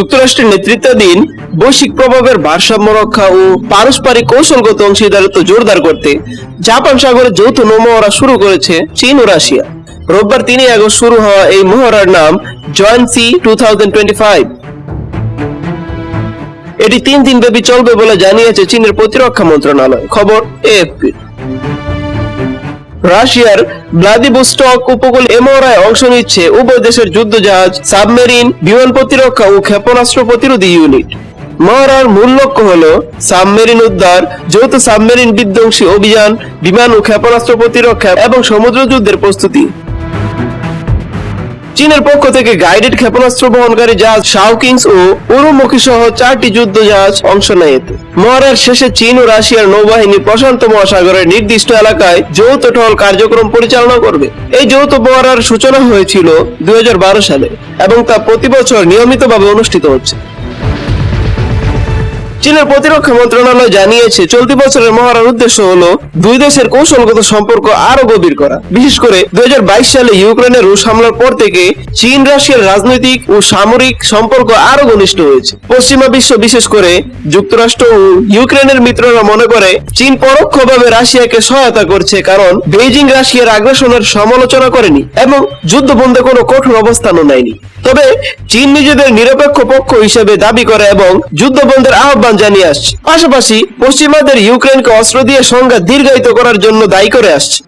যুক্তরাষ্ট্রের নেতৃত্বাধীন বৈশ্বিক প্রভাবের ভারসাম্য রক্ষা ও পারস্পরিক কৌশলগত অংশীদারিত্ব জোরদার করতে জাপান সাগরে যৌথ নৌমহড়া শুরু করেছে চীন ও রাশিয়া। রোববার তিনই আগস্ট শুরু হওয়া এই মহড়ার নাম জয়েন্ট সি টু এটি তিন দিন ব্যাপী চলবে বলে জানিয়েছে চীনের প্রতিরক্ষা মন্ত্রণালয়। খবর এএফপি। রাশিয়ার ভ্লাদিভস্টক উপকূল এমরায় অংশ নিচ্ছে উভয় দেশের যুদ্ধজাহাজ, সাবমেরিন, বিমান প্রতিরক্ষা ও ক্ষেপণাস্ত্র প্রতিরোধী ইউনিট। মহড়ার মূল লক্ষ্য হল সাবমেরিন উদ্ধার যৌথ সাবমেরিন বিধ্বংসী অভিযান, বিমান ও ক্ষেপণাস্ত্র প্রতিরক্ষা এবং সমুদ্র যুদ্ধের প্রস্তুতি। চীনের পক্ষ থেকে গাইডেড ক্ষেপণাস্ত্র বহনকারী জাহাজ শাওকিংস ও উরুমুখী সহ চারটি যুদ্ধ জাহাজ অংশ নেয় এতে। মহড়ার শেষে চীন ও রাশিয়ার নৌবাহিনী প্রশান্ত মহাসাগরের নির্দিষ্ট এলাকায় যৌথ টহল কার্যক্রম পরিচালনা করবে। এই যৌথ মহড়ার সূচনা হয়েছিল দুই হাজার বারো সালে এবং তা প্রতি বছর নিয়মিতভাবে অনুষ্ঠিত হচ্ছে। চীনের প্রতিরক্ষা মন্ত্রণালয় জানিয়েছে, চলতি বছরের মহড়ার উদ্দেশ্য হলো দুই দেশের কৌশলগত সম্পর্ক আরও গভীর করা। বিশেষ করে দুই সালে ইউক্রেনের রুশ হামলার পর থেকে চীন, রাশিয়ার রাজনৈতিক ও সামরিক সম্পর্ক আরও ঘনিষ্ঠ হয়েছে। পশ্চিমা বিশ্ব বিশেষ করে যুক্তরাষ্ট্র ও ইউক্রেনের মিত্ররা মনে করে, চীন পরোক্ষভাবে রাশিয়াকে সহায়তা করছে কারণ বেইজিং রাশিয়ার আগ্রাসনের সমালোচনা করেনি এবং যুদ্ধ বন্ধে কোনো কঠোর অবস্থানও নেয়নি। তবে চীন নিজেদের নিরপেক্ষ পক্ষ হিসেবে দাবি করে এবং যুদ্ধ বন্ধের আহ্বান জানিয়ে আসছে। পাশাপাশি পশ্চিমাদের ইউক্রেনকে অস্ত্র দিয়ে সংঘাত দীর্ঘায়িত করার জন্য দায়ী করে আসছে।